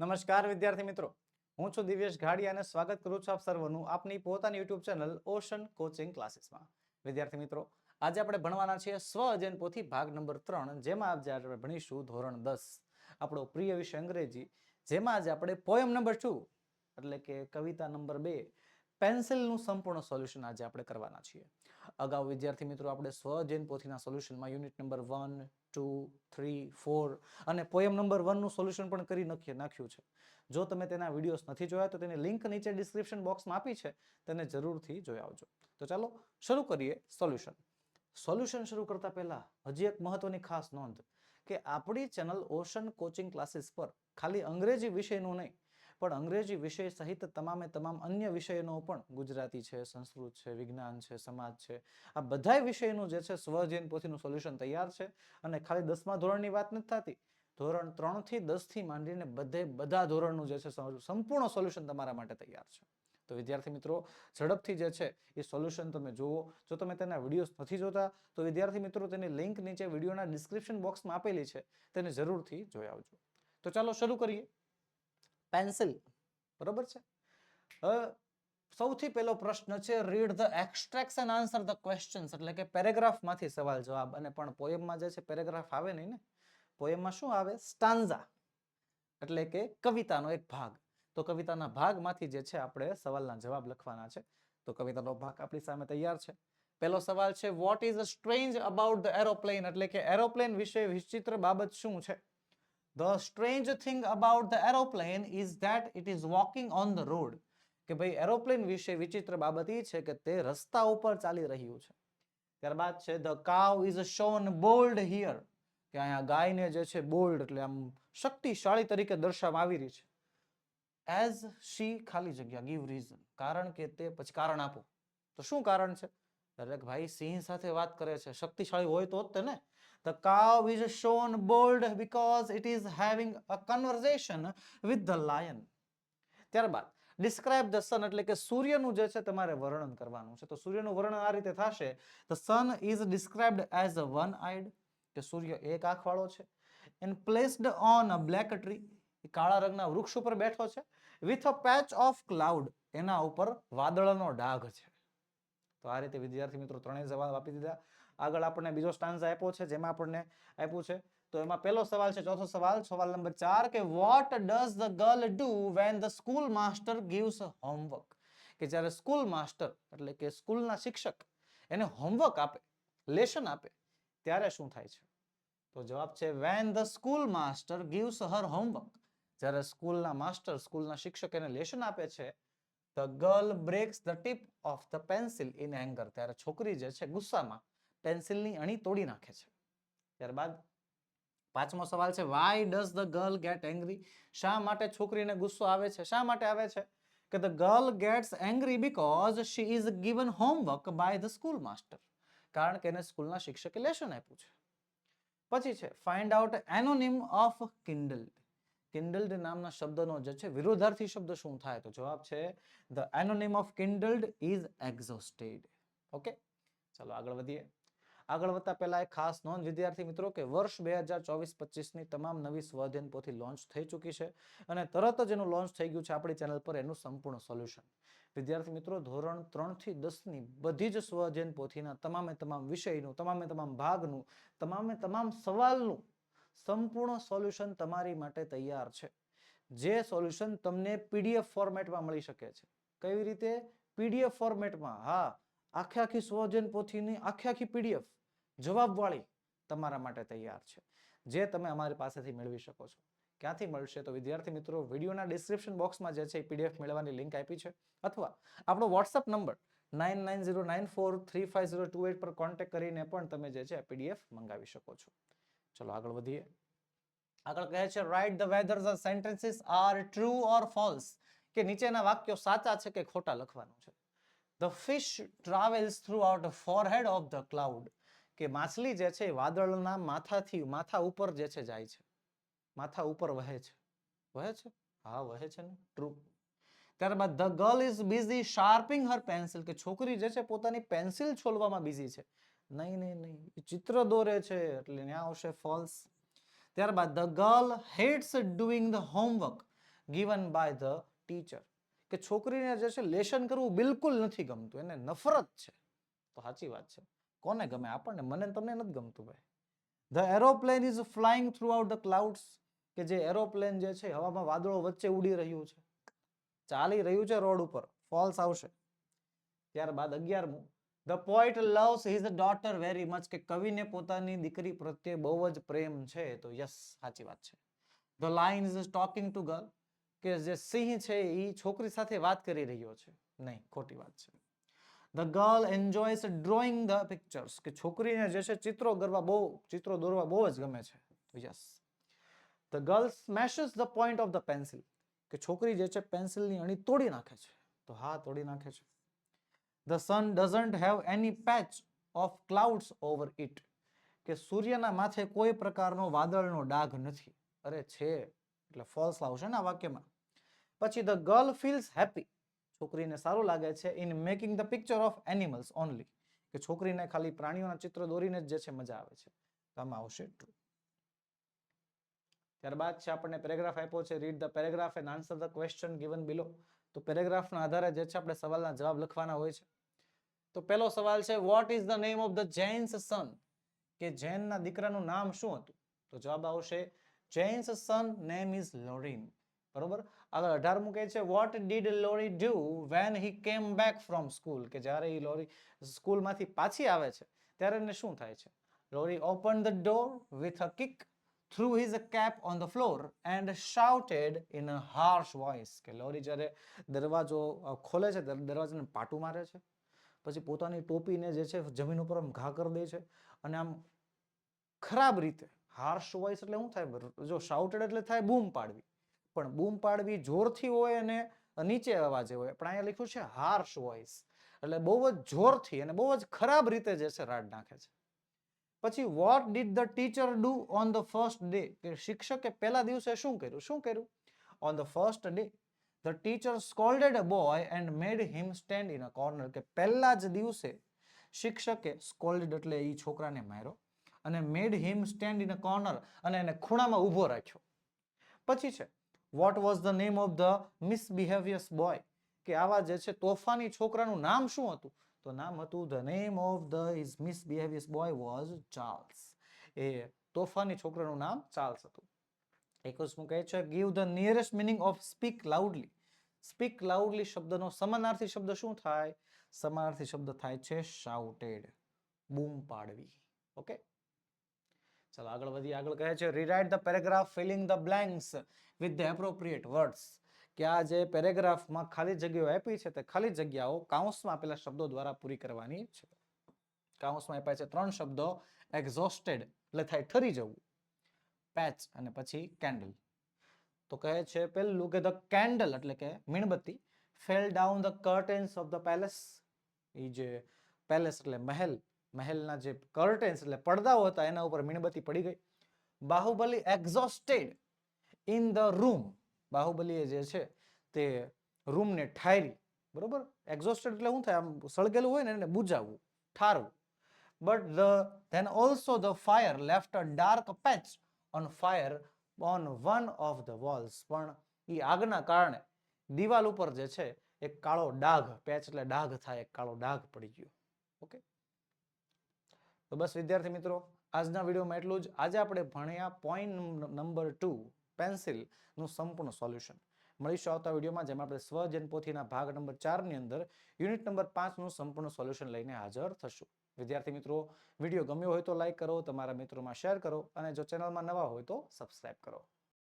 નમસ્કાર, વિદ્યાર્થી મિત્રો. હું છું દિવ્યેશ ઘાડી અને સ્વાગત કરું છું આપ સર્વનું આપની પોતાની યુટ્યુબ ચેનલ ઓશન કોચિંગ ક્લાસીસમાં. વિદ્યાર્થી મિત્રો, આજે આપણે ભણવાના છીએ સ્વ અધ્યયન પોથી ભાગ નંબર ત્રણ, જેમાં આજે આપણે ભણીશું ધોરણ દસ. આપણો પ્રિય વિષય અંગ્રેજી, જેમાં આજે આપણે પોયમ નંબર ટુ, એટલે કે કવિતા નંબર બે, પેન્સિલનું સંપૂર્ણ સોલ્યુશન આજે આપણે કરવાના છીએ. અગાઉ વિદ્યાર્થી મિત્રો આપણે સ્વજૈન પોથીના સોલ્યુશનમાં unit number one, two, three, four અને પોયમ નંબર વનનું સોલ્યુશન પણ કરી નાખીએ નાખ્યું છે. જો તમે તેના વિડીયોઝ નથી જોયા તો તેની લિંક નીચે ડિસ્ક્રિપ્શન બોક્સમાં આપી છે. તેને જરૂરથી જોઈ આવજો. તો ચાલો શરૂ કરીએ સોલ્યુશન. સોલ્યુશન શરૂ કરતા પહેલા હજી એક મહત્વની ખાસ નોંધ કે આપણી ચેનલ ઓશન કોચિંગ ક્લાસીસ પર ખાલી અંગ્રેજી વિષયનું નહીં પણ અંગ્રેજી વિષય સહિત તમામે તમામ અન્ય વિષયનો પણ ગુજરાતી છે, સંસ્કૃત છે, વિજ્ઞાન છે, સમાજ છે. આ બધાય વિષયનું જે છે સ્વજૈન પોથીનું સોલ્યુશન તૈયાર છે અને ખાલી દસમા ધોરણની વાત નથી થતી. ધોરણ ત્રણથી દસથી માંડીને બધે બધા ધોરણનું જે છે સંપૂર્ણ સોલ્યુશન તમારા માટે તૈયાર છે. તો વિદ્યાર્થી મિત્રો, ઝડપથી જે છે એ સોલ્યુશન તમે જુઓ. જો તમે તેના વિડીયોઝ નથી જોતા, તો વિદ્યાર્થી મિત્રો, તેની લિંક નીચે વિડીયોના ડિસ્ક્રિપ્શન બોક્સમાં આપેલી છે. તેને જરૂરથી જોઈ આવજો. તો ચાલો શરૂ કરીએ. પેન્સિલ. બરોબર છે? સૌથી પહેલો પ્રશ્ન છે read the extracts and answer the questions એટલે કે પેરેગ્રાફમાંથી સવાલ જવાબ. અને પણ પોયમમાં જે છે, પેરેગ્રાફ આવે નહીં ને? પોયમમાં શું આવે? સ્ટાન્ઝા. એટલે કે કવિતાનો એક ભાગ. તો કવિતાના ભાગમાંથી જે છે, આપણે સવાલના જવાબ લખવાના છે. તો કવિતાનો ભાગ આપણી સામે તૈયાર છે. પહેલો સવાલ છે what is strange about the aeroplane એટલે કે એરોપ્લેન વિશે વિચિત્ર બાબત શું છે? The strange thing about the aeroplane is that it is walking on the road કે ભાઈ એરોપ્લેન વિશે વિચિત્ર બાબત એ છે કે તે રસ્તા ઉપર ચાલી રહ્યું છે. ત્યારબાદ છે the cow is shown bold here કે અહીંયા ગાયને જે છે બોલ્ડ એટલે આમ શક્તિશાળી તરીકે દર્શાવવામાં આવી રહી છે. એઝ શી ખાલી જગ્યા ગીવ રીઝન કારણ કે તે પછી કારણ આપો. તો શું કારણ છે? દરેક ભાઈ સિંહ સાથે વાત કરે છે. શક્તિશાળી હોય તો જ તે ને The cow is shown bold because it is having a conversation with the lion. ત્યારબાદ ડિસ્ક્રાઇબ ધ સન એટલે કે સૂર્યનું જે છે તમારે વર્ણન કરવાનું છે. તો સૂર્યનું વર્ણન આ રીતે થશે. The sun is described as a one eyed કે સૂર્ય એક આંખવાળો છે. And placed on a black tree કાળા રંગના વૃક્ષ ઉપર બેઠો છે with a patch of cloud એના ઉપર વાદળનો ડાઘ છે. તો આ રીતે વિદ્યાર્થી મિત્રો ત્રણેય જવાબ આપી દીધા. આગળ આપણને બીજો સ્ટાન્સ આપ્યો છે, જેમાં આપણને આપ્યું છે. તો એમાં પહેલો સવાલ છે, ચોથો સવાલ. સવાલ નંબર ચાર કે what does the girl do when the school master gives homework કે જ્યારે સ્કૂલ માસ્ટર એટલે કે સ્કૂલના શિક્ષક, એને હોમવર્ક આપે લેશન આપે, ત્યારે શું થાય છે? તો જવાબ છે when the school master gives her homework જ્યારે સ્કૂલના માસ્ટર સ્કૂલના શિક્ષક એને લેશન આપે છે the girl breaks the tip of the pencil in anger ત્યારે છોકરી જે છે ગુસ્સામાં પેન્સિલની અણી તોડી નાખે છે. ત્યારબાદ પાંચમો સવાલ છે why does the girl get angry શા માટે છોકરીને ગુસ્સો આવે છે? શા માટે આવે છે? કે the girl gets angry because she is given homework by the school master કારણ કે એને સ્કૂલના શિક્ષકે લેશન આપ્યું છે. પછી છે ફાઇન્ડ આઉટ એનોનિમ ઓફ કિન્ડલ કિન્ડલ્ડ નામના શબ્દનો જે છે વિરોધાર્થી શબ્દ શું થાય? તો જવાબ છે the એનોનિમ of kindled is exhausted okay ચાલો આગળ વધીએ. આગળ વધતા પહેલા એક ખાસ નોંધ. વિદ્યાર્થી મિત્રો, કે વર્ષ બે હજાર ચોવીસ પચીસની તમામ નવી સ્વાધ્યન પોથી લોન્ચ થઈ ચૂકી છે અને તરત જ એનું લોન્ચ થઈ ગયું છે આપણી ચેનલ પર એનું સંપૂર્ણ સોલ્યુશન વિદ્યાર્થી મિત્રો, ધોરણ ત્રણથી દસની બધી જ સ્વાધ્યન પોથીના તમામે તમામ વિષયનું, તમામે તમામ ભાગનું, તમામે તમામ સવાલનું સંપૂર્ણ સોલ્યુશન તમારી માટે તૈયાર છે. જે સોલ્યુશન તમને પીડીએફ ફોર્મેટમાં મળી શકે છે. કેવી રીતે? પીડીએફ ફોર્મેટમાં હા, આખે આખી સ્વજન પોથીની આખે આખી પીડીએફ જવાબવાળી તમારા માટે તૈયાર છે. જે તમે અમારી પાસેથી મેળવી શકો છો. ક્યાંથી મળશે તો વિદ્યાર્થી મિત્રો વિડીયોના ડિસ્ક્રિપ્શન બોક્સમાં જે છે એ પીડીએફ મેળવવાની લિંક આપી છે. અથવા આપણો WhatsApp number nine nine zero nine four three five zero two eight પર કોન્ટેક્ટ કરીને પણ તમે જે છે પીડીએફ મંગાવી શકો છો. ચલો આગળ વધીએ. આગળ કહે છે write the whether the sentences are true or false કે નીચેના વાક્યો સાચા છે કે ખોટા લખવાનું છે. The fish travels through out forehead of the cloud કે માછલી જે છે વાદળના માથાથી, માથા ઉપર જે છે જાય છે. માથા ઉપર વહે છે. વહે છે? હા, વહે છે ને. ટ્રુ ત્યારબાદ the girl is busy sharping her pencil કે છોકરી જે છે પોતાની પેન્સિલ છોલવામાં બિઝી છે. નહીં નહીં નહીં. ચિત્ર દોરે છે એટલે ત્યાં આવશે ફોલ્સ ત્યારબાદ the girl hates doing the homework given by the teacher. કે છોકરીને જે છે લેશન કરવું બિલકુલ નથી ગમતું. એને નફરત છે. તો સાચી વાત છે. કોને ગમે? આપણને? મને તમને નથી ગમતું ભાઈ. The aeroplane is flying through out the clouds કે જે એરોપ્લેન જે છે, હવામાં વાદળો વચ્ચે ઉડી રહ્યું છે. ચાલી રહ્યું છે રોડ ઉપર. ફોલ્સ આવશે. ત્યારબાદ અગિયારમું. The poet loves his daughter very much કે કવિને પોતાની દીકરી પ્રત્યે બહુ જ પ્રેમ છે. તો યસ, સાચી વાત છે. The lion is talking to girl કે જે સિંહ છે એ છોકરી સાથે વાત કરી રહ્યો છે. નહીં, ખોટી વાત છે. The girl enjoys drawing the pictures કે છોકરીને જે છે ચિત્રો કરવા બહુ, ચિત્રો દોરવા બહુ જ ગમે છે. Yes the girl smashes the point of the pencil કે છોકરી જે છે પેન્સિલની અણી તોડી નાખે છે. તો હા, તોડી નાખે છે. The sun doesn't have any patch of clouds over it કે સૂર્યના માથે કોઈ પ્રકારનો વાદળનો ડાઘ નથી. અરે છે. એટલે ફોલ્સ આવશે ને આ વાક્યમાં. પછી ધ ગર્લ ફીલ્સ હેપી છોકરીને સારું લાગે છે in making the picture of animals only કે છોકરીને ખાલી પ્રાણીઓના ચિત્ર દોરીને જ છે મજા આવે છે. તો આમાં આવશે ટ્રુ ત્યારબાદ છે આપણને પેરેગ્રાફ આપ્યો છે read the paragraph and answer the question given below તો પેરેગ્રાફના આધારે જે છે આપણે સવાલના જવાબ લખવાના હોય છે. તો પહેલો સવાલ છે what is the name of the giant's son કે જૈનના દીકરાનું નામ શું હતું? તો જવાબ આવશે જૈન્સ સન નેમ ઇઝ લોરિન બરોબર? આગળ અઢારમું કહે છે what did Laurie do when he came back from school કે જ્યારે એ લોરી સ્કૂલમાંથી પાછી આવે છે, ત્યારે એને શું થાય છે? Laurie open the door with a kick through his cap on the floor and shouted in a harsh voice કે લોરી જ્યારે દરવાજો ખોલે છે દરવાજાને પાટું મારે છે, પછી પોતાની ટોપીને જે છે, જમીન ઉપર આમ ઘા કરી દે છે અને આમ ખરાબ રીતે હાર્શ વોઇસ એટલે શું થાય? જો શાઉટેડ એટલે થાય, બૂમ પાડવી. પણ બૂમ પાડવી જોરથી હોય અને નીચે અવાજે હોય. પણ અહીંયા લખ્યું છે, હાર્શ વોઇસ. એટલે બહુ જ જોરથી અને બહુ જ ખરાબ રીતે જે છે રાડ નાખે છે. પછી what did the teacher do on the first day કે શિક્ષકે પહેલા દિવસે શું કર્યું? શું કર્યું? On the first day the teacher scolded a boy and made him stand in a corner કે પહેલા જ દિવસે શિક્ષકે સ્કોલ્ડેડ એટલે એ છોકરાને માર્યો અને made him stand in a corner અને એને ખૂણામાં ઊભો રાખ્યો. પછી છે what was the name of the misbehavious boy કે આવા જે છે, તોફાની છોકરાનું નામ શું હતું? તો નામ હતું the name of the is misbehavious boy was Charles એ તોફાની છોકરાનું નામ ચાર્લ્સ હતું. એકવીસમું કહે છે? Give the nearest meaning of speak loudly speak loudly શબ્દનો સમાનાર્થી શબ્દ શું થાય? સમાનાર્થી શબ્દ થાય છે શાઉટેડ બૂમ પાડવી. ઓકે ચાલો આગળ વધી, આગળ કહે છે rewrite the paragraph filling the blanks with the appropriate words કે આ જે પેરેગ્રાફમાં ખાલી જગ્યાઓ આપી છે તે ખાલી જગ્યાઓ કાઉન્સમાં આપેલા શબ્દો દ્વારા પૂરી કરવાની છે. કાઉન્સમાં આપ્યા છે ત્રણ શબ્દો એક્ઝોસ્ટેડ એટલે થાય ઠરી જવું. પેચ અને પછી કેન્ડલ તો કહે છે પેલું કે ધ કેન્ડલ એટલે કે મીણબત્તી fell down the curtains of the palace એ જે પેલેસ એટલે મહેલ મહેલના જે કર્ટેન્સ એટલે પડદાઓ હતા, એના ઉપર મીણબત્તી પડી ગઈ. Baahubali exhausted in the room બાહુબલીએ જે છે તે રૂમને ઠારી બરોબર? એક્ઝોસ્ટેડ એટલે શું થાય? આમ સળગેલું હોય ને એને બુજાવવું, ઠારવું. But the then also the fire left a dark patch on fire on one of the walls પણ એ આગના કારણે દિવાલ ઉપર જે છે, એક કાળો ડાઘ પેચ એટલે ડાઘ થાય, એક કાળો ડાઘ પડી ગયો. ઓકે તો બસ, વિદ્યાર્થી મિત્રો, આજના વિડીયોમાં એટલું જ. આજે આપણે ભણ્યા પોઈન્ટ નંબર ટુ પેન્સિલનું સંપૂર્ણ સોલ્યુશન મળીશું આવતા વિડીયોમાં, જેમાં આપણે સ્વજન પોથીના ભાગ નંબર ચારની અંદર યુનિટ નંબર પાંચનું સંપૂર્ણ સોલ્યુશન લઈને હાજર થશું. વિદ્યાર્થી મિત્રો, વીડિયો ગમ્યો હોય તો લાઇક કરો, તમારા મિત્રોમાં શેર કરો અને જો ચેનલમાં નવા હોય તો સબસ્ક્રાઇબ કરો.